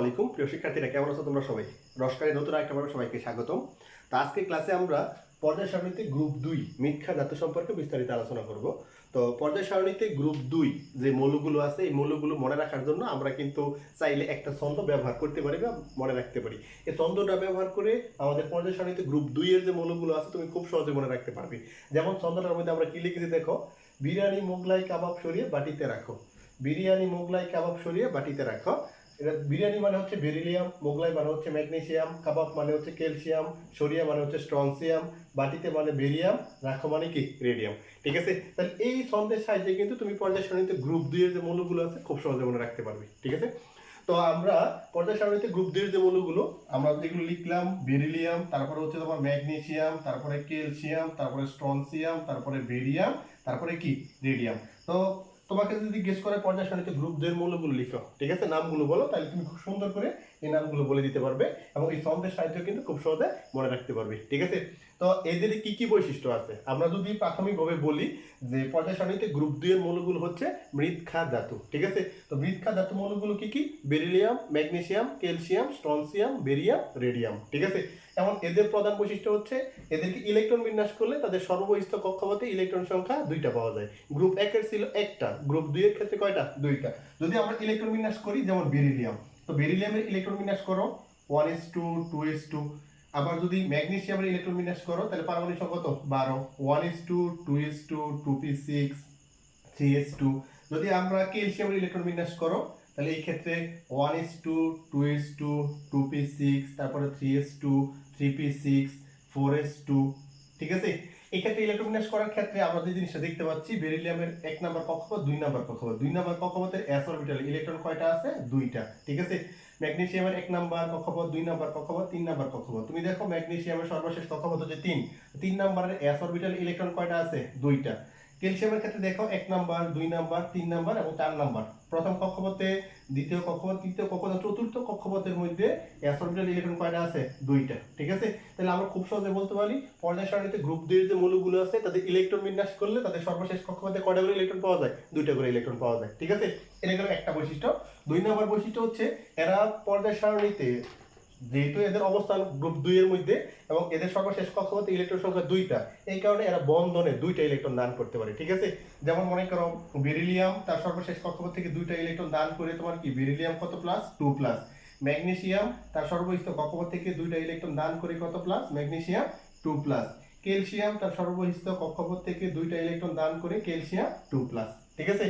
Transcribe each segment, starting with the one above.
আলাইকুম। প্রিয় শিক্ষার্থীরা, কেমন আছো তোমরা সবাই? রসকারী নতুন একটা সবাইকে স্বাগতম। তো আজকে ক্লাসে আমরা পর্যায় সারণীতে গ্রুপ দুই, মিথ্যা ধাতু সম্পর্কে বিস্তারিত আলোচনা করব। তো পর্যায় সারণীতে গ্রুপ দুই যে মৌলগুলো আছে, এই মৌলগুলো মনে রাখার জন্য আমরা কিন্তু চাইলে একটা ছন্দ ব্যবহার করতে পারি বা মনে রাখতে পারি। এই ছন্দটা ব্যবহার করে আমাদের পর্যায় সারণীতে গ্রুপ দুইয়ের যে মৌলগুলো আছে, তুমি খুব সহজে মনে রাখতে পারবে। যেমন ছন্দটার মধ্যে আমরা কি লিখেছি দেখো, বিরিয়ানি মোগলাই কাবাব সরিয়ে বাটিতে রাখো। বিরিয়ানি মোগলাই কাবাব সরিয়ে বাটিতে রাখো। এটা বিরিয়ানি মানে হচ্ছে বেরিলিয়াম, মোগলাই মানে হচ্ছে ম্যাগনেসিয়াম, কাবাব মানে হচ্ছে ক্যালসিয়াম সরিয়া মানে হচ্ছে স্ট্রনসিয়াম বাটিতে মানে বেরিয়াম, রাখো মানে কি? রেডিয়াম। ঠিক আছে? তাহলে এই ছন্দের সাহায্যে কিন্তু তুমি পর্যায় সারণীতে গ্রুপ দুইয়ের যে মৌলগুলো আছে, খুব সহজে মনে রাখতে পারবে। ঠিক আছে? তো আমরা পর্যায় সারণীতে গ্রুপ দুইয়ের যে মৌলগুলো, আমরা যেগুলো লিখলাম, বেরিলিয়াম, তারপরে হচ্ছে তোমার ম্যাগনেসিয়াম, তারপরে ক্যালসিয়াম, তারপরে স্ট্রনসিয়াম তারপরে বেরিয়াম, তারপরে কি? রেডিয়াম। তো তোমাকে যদি জিজ্ঞেস করে পর্যায় সারণীতে গ্রুপ দুইয়ের মূল্যগুলো লিখো, ঠিক আছে? নামগুলো বলো, তাহলে তুমি খুব সুন্দর করে এই নামগুলো বলে দিতে পারবে এবং এই সন্দেশ সাহিত্য কিন্তু খুব সহজে মনে রাখতে পারবে, ঠিক আছে? তো এদের কি কি বৈশিষ্ট্য আছে? আমরা যদি প্রাথমিকভাবে বলি যে পর্যায় গ্রুপ দুইয়ের মৌলগুলো হচ্ছে মৃৎক্ষা ধাতু, ঠিক আছে? তো মৃৎক্ষা ধাতু মৌলগুলো কি কি? Beryllium, magnesium, calcium, strontium, barium, radium, ঠিক আছে? এবং এদের প্রধান বৈশিষ্ট্য হচ্ছে এদেরকে ইলেকট্রন বিন্যাস করলে তাদের সর্বস্থ কক্ষপথে ইলেকট্রন সংখ্যা দুইটা পাওয়া যায়। গ্রুপ একের ছিল একটা গ্রুপ দুইয়ের ক্ষেত্রে কয়টা? দুইটা। যদি আমরা ইলেকট্রন বিন্যাস করি, যেমন বেরিলিয়াম, তো বেরিলিয়ামের ইলেকট্রন বিন্যাস করো one S two two S two আবার যদি ম্যাগনেসিয়ামের ইলেকট্রন বিন্যাস করো, তাহলে পারমাণবিক সংখ্যা কত? বারো। One S two two S two two P six, three S two. যদি আমরা ক্যালসিয়ামের ইলেকট্রন বিন্যাস করো, তাহলে এই ক্ষেত্রে one S two two S two two P six, তারপরে three S two, three P six, four S two, ঠিক আছে? এই ক্ষেত্রে ইলেকট্রন করার ক্ষেত্রে আমরা যে জিনিসটা দেখতে পাচ্ছি বেরিলিয়ামের এক নাম্বার কক্ষপথ, দুই নাম্বার কক্ষপথ। দুই নাম্বার কক্ষপথের এস অরবিটাল ইলেকট্রন কয়টা আছে? দুইটা। ঠিক আছে? ম্যাগনেসিয়ামের এক নাম্বার কক্ষপথ, দুই নাম্বার কক্ষপথ, তিন নাম্বার কক্ষপথ। তুমি দেখো ম্যাগনেশিয়ামের সর্বশেষ কক্ষপথ হচ্ছে তিন। তিন নাম্বারের এস অরবিটাল ইলেকট্রন কয়টা আছে? দুইটা। ক্যালসিয়ামের ক্ষেত্রে দেখো এক নাম্বার, দুই নাম্বার, তিন নাম্বার এবং চার নাম্বার। প্রথম কক্ষপথে, দ্বিতীয় কক্ষপথ, তৃতীয় কক্ষপথ, চতুর্থ কক্ষপথের মধ্যে এস অরবিটাল ইলেকট্রন কয়টা আছে? দুইটা, ঠিক আছে? তাহলে আমরা খুব সহজে বলতে পারি, পর্যায় সারণীতে গ্রুপ দুইয়ের যে মৌলগুলো আছে তাদের ইলেকট্রন বিন্যাস করলে তাদের সর্বশেষ কক্ষপথে কয়টা করে ইলেকট্রন পাওয়া যায়? দুইটা করে ইলেকট্রন পাওয়া যায়, ঠিক আছে? এটা গেল একটা বৈশিষ্ট্য। দুই নম্বর বৈশিষ্ট্য হচ্ছে, এরা পর্যায় সারণীতে যেহেতু এদের অবস্থান গ্রুপ দুই এর মধ্যে এবং এদের সংখ্যা সর্বশেষ কক্ষপথে ইলেকট্রন সংখ্যা দুইটা। এই কারণে এরা বন্ধনে দুইটা ইলেকট্রন দান করতে পারে, ঠিক আছে? যেমন মনে করো বেরিলিয়াম তার সর্বশেষ কক্ষপথ থেকে দুইটা ইলেকট্রন দান করে তোমার কি? বেরিলিয়াম কত প্লাস টু প্লাস ম্যাগনেশিয়াম তার সর্বস্থ কক্ষপথ থেকে দুইটা ইলেকট্রন দান করে কত plus magnesium two plus calcium তার সর্বস্থ কক্ষপথ থেকে দুইটা ইলেকট্রন দান করে ক্যালসিয়াম টু প্লাস ঠিক আছে?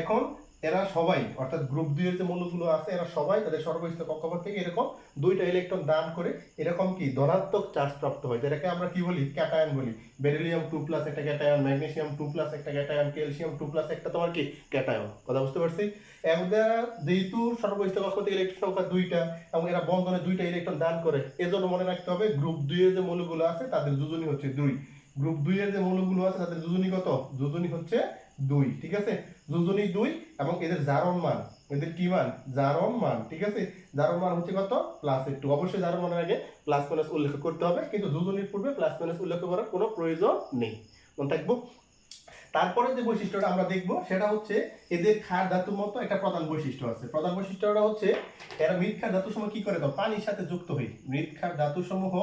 এখন এরা সবাই, অর্থাৎ গ্রুপ দুই এর যে মৌলগুলো আছে, এরা সবাই তাদের সর্বস্থ কক্ষপথ থেকে এরকম দুইটা ইলেকট্রন দান করে এরকম কি ধনাত্মক চার্জ প্রাপ্ত হয়, যেটাকে আমরা কি বলি? ক্যাটায়ন বলি। বেরিলিয়াম টু প্লাস একটা ক্যাটায়ন ম্যাগনেশিয়াম টু প্লাস একটা ক্যাটায়ন ক্যালসিয়াম টু প্লাস একটা তোমার কি? ক্যাটায়ন কথা বুঝতে পারছি? এরা যেহেতু সর্বস্থ কক্ষ থেকে ইলেকট্রন সংখ্যা দুইটা এবং এরা বন্ধনে দুইটা ইলেকট্রন দান করে, এজন্য মনে রাখতে হবে গ্রুপ দুই এর যে মৌলগুলো আছে, তাদের যোজনী হচ্ছে দুই। গ্রুপ দুই এর যে মৌলগুলো আছে, তাদের যোজনী কত? যোজনী হচ্ছে দুই, ঠিক আছে? যোজনী দুই এবং এদের জারণ মান, এদের কি মান? জারণ মান, ঠিক আছে? জারণ মান হচ্ছে কত? প্লাস একটু অবশ্যই জারণ মানের আগে প্লাস মাইনাস উল্লেখ করতে হবে, কিন্তু যোজনীর পূর্বে প্লাস মাইনাস উল্লেখ করার কোনো প্রয়োজন নেই। মনে থাকব? তারপরে যে বৈশিষ্ট্যটা আমরা দেখব, সেটা হচ্ছে এদের ক্ষার ধাতুর মতো একটা প্রধান বৈশিষ্ট্য আছে। প্রধান বৈশিষ্ট্যটা হচ্ছে এরা মৃৎক্ষার ধাতু সমূহ কি করে দাও পানির সাথে যুক্ত হই। মৃৎক্ষার ধাতু সমূহ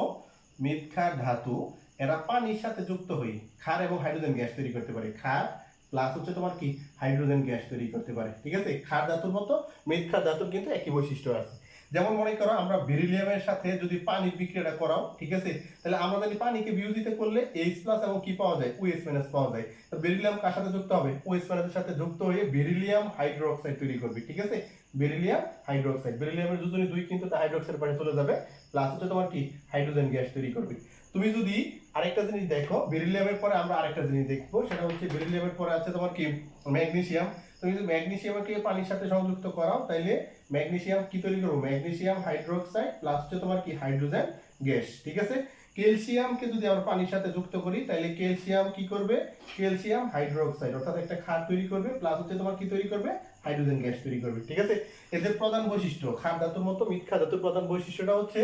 মৃৎক্ষার ধাতু, এরা পানির সাথে যুক্ত হই। ক্ষার এবং হাইড্রোজেন গ্যাস তৈরি করতে পারে। ক্ষার প্লাস হচ্ছে তোমার কি? হাইড্রোজেন গ্যাস তৈরি করতে পারে, ঠিক আছে? ক্ষার ধাতুর মতো মৃৎক্ষার ধাতুর কিন্তু একই বৈশিষ্ট্য আছে। যেমন মনে করো, আমরা বেরিলিয়ামের সাথে যদি পানির বিক্রিয়াটা করাও, ঠিক আছে? তাহলে আমরা যদি পানিকে বিয়োজিত করলে এইচ প্লাস এবং কি পাওয়া যায়? ওএস মাইনাস পাওয়া যায়। তো বেরিলিয়াম কার সাথে যুক্ত হবে? ওএস মাইনাসের সাথে যুক্ত হয়ে বেরিলিয়াম হাইড্রোক্সাইড তৈরি করবে, ঠিক আছে? বেরিলিয়াম হাইড্রোক্সাইড বেরিলিয়ামের দুজনে দুই কিন্তু হাইড্রোক্সাইড পাশে চলে যাবে। প্লাস হচ্ছে তোমার কি? হাইড্রোজেন গ্যাস তৈরি করবে। তুমি যদি আরেকটা জিনিস দেখো বেরিলিয়ামের পরে আমরা আরেকটা জিনিস দেখব, সেটা হচ্ছে বেরিলিয়ামের পরে আছে তোমার কি? ম্যাগনেসিয়াম তুমি যদি ম্যাগনেসিয়ামকে পানির সাথে সংযুক্ত করাও, তাইলে ম্যাগনেসিয়াম কি তৈরি করব? ম্যাগনেসিয়াম হাইড্রোক্সাইড প্লাস হচ্ছে তোমার কি? হাইড্রোজেন গ্যাস ঠিক আছে? ক্যালসিয়ামকে যদি আমরা পানির সাথে যুক্ত করি তাহলে ক্যালসিয়াম কি করবে? ক্যালসিয়াম হাইড্রোক্সাইড অর্থাৎ একটা ক্ষার তৈরি করবে প্লাস হচ্ছে তোমার কি তৈরি করবে? হাইড্রোজেন গ্যাস তৈরি করবে, ঠিক আছে? এদের প্রধান বৈশিষ্ট্য ক্ষার ধাতুর মতো মিথ্যা ধাতুর প্রধান বৈশিষ্ট্যটা হচ্ছে,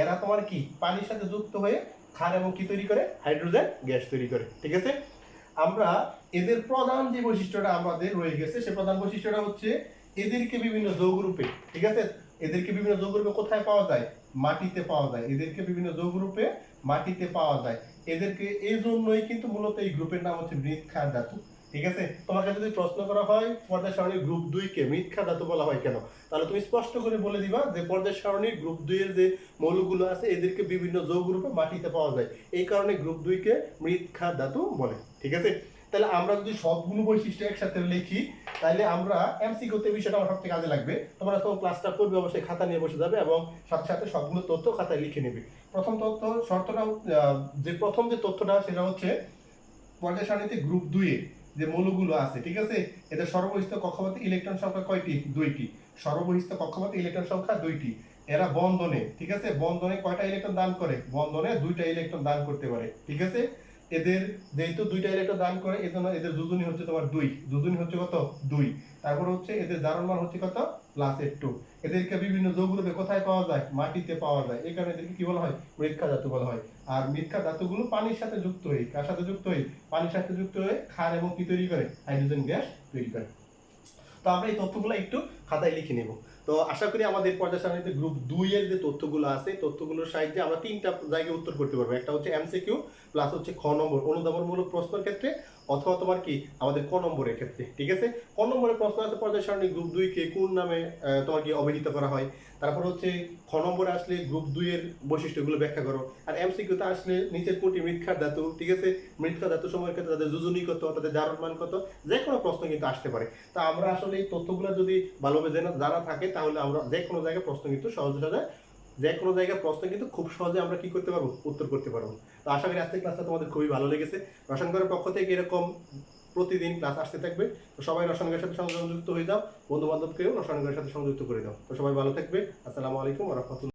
এরা তোমার কি? পানির সাথে যুক্ত হয়ে ক্ষার এবং কি তৈরি করে? হাইড্রোজেন গ্যাস তৈরি করে, ঠিক আছে? আমরা এদের প্রধান যে বৈশিষ্ট্যটা আমাদের রয়ে গেছে, সে প্রধান বৈশিষ্ট্যটা হচ্ছে এদেরকে বিভিন্ন যৌগরূপে, ঠিক আছে? এদেরকে বিভিন্ন যৌগরূপে কোথায় পাওয়া যায়? মাটিতে পাওয়া যায়। এদেরকে বিভিন্ন যৌগরূপে মাটিতে পাওয়া যায়। এদেরকে এই জন্যই কিন্তু মূলত এই গ্রুপের নাম হচ্ছে মৃৎক্ষার ধাতু। ঠিক আছে? তোমাকে যদি প্রশ্ন করা হয় পর্যায় সারণীর গ্রুপ দুই কে মৃৎক্ষার ধাতু বলা হয় কেন? তাহলে তুমি স্পষ্ট করে বলে দিবা যে পর্যায় সারণীর গ্রুপ দুই এর যে মৌলগুলো আছে, এদেরকে বিভিন্ন যৌগরূপে মাটিতে পাওয়া যায়। এই কারণে গ্রুপ দুই কে মৃৎক্ষার ধাতু বলে, ঠিক আছে? তাহলে আমরা যদি সবগুলো বৈশিষ্ট্য একসাথে লিখি, তাহলে আমরা এমসি এমসিকিউতে বিষয়টা আমার সবচেয়ে কাজে লাগবে। তোমরা তখন ক্লাসটা করবে, অবশ্যই খাতা নিয়ে বসে যাবে এবং সাথে সাথে সবগুলো তথ্য খাতায় লিখে নেবে। প্রথম তথ্য, শর্তটা যে প্রথম যে তথ্যটা, সেটা হচ্ছে পর্যায় সারণীতে গ্রুপ দুইয়ে যে মৌলগুলো আছে, ঠিক আছে? এদের সর্ববহিষ্ঠ কক্ষপথে ইলেকট্রন সংখ্যা কয়টি? দুইটি। সর্ববহিষ্ঠ কক্ষপথে ইলেকট্রন সংখ্যা দুইটি। এরা বন্ধনে, ঠিক আছে? বন্ধনে কয়টা ইলেকট্রন দান করে? বন্ধনে দুইটা ইলেকট্রন দান করতে পারে, ঠিক আছে? এদের যেহেতু দুইটা ইলেকট্রন দান করে, এজন্য এদের যোজনী হচ্ছে তোমার দুই। যোজনী হচ্ছে কত? দুই। তারপর হচ্ছে এদের জারণ মান হচ্ছে কত? প্লাস এর টু এদেরকে বিভিন্ন যৌগরূপে কোথায় পাওয়া যায়? মাটিতে পাওয়া যায়। এই কারণে এদেরকে কি বলা হয়? মৃৎক্ষা ধাতু বলা হয়। আর মৃৎক্ষা ধাতুগুলো পানির সাথে যুক্ত হয়ে, কার সাথে যুক্ত হয়ে? পানির সাথে যুক্ত হয়ে ক্ষার এবং কি তৈরি করে? হাইড্রোজেন গ্যাস তৈরি করে। তো আমরা এই তথ্যগুলো একটু খাতায় লিখে নেব। তো আশা করি আমাদের পর্যায় সারণীতে গ্রুপ দুই এর যে তথ্যগুলো আছে, তথ্যগুলোর সাহায্যে আমরা তিনটা জায়গায় উত্তর করতে পারব। একটা হচ্ছে এমসিকিউ প্লাস হচ্ছে খ নম্বর, অনুধাবনমূলক প্রশ্নের ক্ষেত্রে, অথবা তোমার কি, আমাদের ক নম্বরের ক্ষেত্রে, ঠিক আছে? ক নম্বরের প্রশ্ন আছে পর্যায় সারণী গ্রুপ দুই কে কোন নামে তোমার কি অভিহিত করা হয়? তারপর হচ্ছে খ নম্বরে আসলে গ্রুপ দুই এর বৈশিষ্ট্যগুলো ব্যাখ্যা করো। আর এমসিকিউতে আসলে নিচের কোনটি মৃৎক্ষার ধাতু, ঠিক আছে? মৃৎক্ষার ধাতু সময়ের ক্ষেত্রে তাদের যোজনী কত, তাদের জারণ মান কত? যে কোনো প্রশ্ন কিন্তু আসতে পারে। তা আমরা আসলে এই তথ্যগুলো যদি ভালোভাবে যেন জানা থাকে, তাহলে আমরা যে কোনো জায়গায় প্রশ্ন কিন্তু সহজে সহজে, যে কোনো জায়গায় প্রশ্ন কিন্তু খুব সহজে আমরা কি করতে পারব? উত্তর করতে পারব। তো আশা করি আজকের ক্লাসটা তোমাদের খুবই ভালো লেগেছে। রসায়নগরের পক্ষ থেকে এরকম প্রতিদিন ক্লাস আসতে থাকবে। তো সবাই রসায়নগরের সাথে সংযুক্ত হয়ে যাও। বন্ধু বান্ধবকেও রসায়নগরের সাথে সংযুক্ত করে দাও। তো সবাই ভালো থাকবে। আসসালামু আলাইকুম রহমতুল্লাহ।